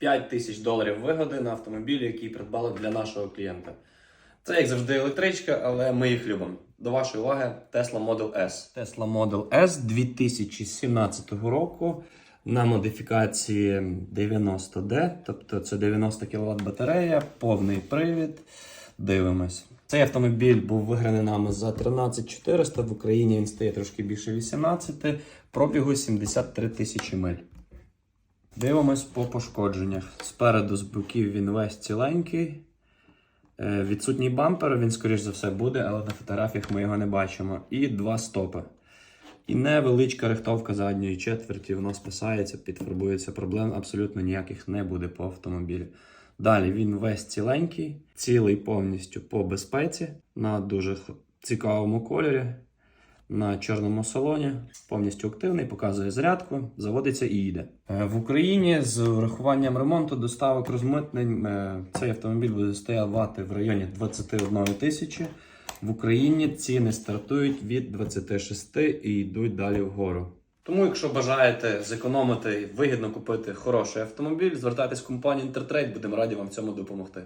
5 тисяч доларів вигоди на автомобілі, який придбали для нашого клієнта. Це як завжди електричка, але ми їх любимо. До вашої уваги Tesla Model S. Tesla Model S 2017 року на модифікації 90D, тобто це 90 кВт батарея, повний привід. Дивимось. Цей автомобіль був виграний нами за 13400. В Україні він стає трошки більше 18, пробігу 73 тисячі миль. Дивимось по пошкодженнях. Спереду з боків він весь ціленький. Е, Відсутній бампер, він, скоріш за все, буде, але на фотографіях ми його не бачимо. І два стопи. І невеличка рихтовка задньої четверті, воно списається, підфарбується. Проблем абсолютно ніяких не буде по автомобілі. Далі він весь ціленький, цілий повністю по безпеці, на дуже цікавому кольорі, на чорному салоні, повністю активний, показує зарядку, заводиться і їде. Е, В Україні з врахуванням ремонту, доставок розмитнень е, цей автомобіль буде стояти в районі 21 тисячі. В Україні ціни стартують від 26 і йдуть далі вгору. Тому, якщо бажаєте зекономити вигідно купити хороший автомобіль, звертайтесь в компанію Intertrade, будемо раді вам в цьому допомогти.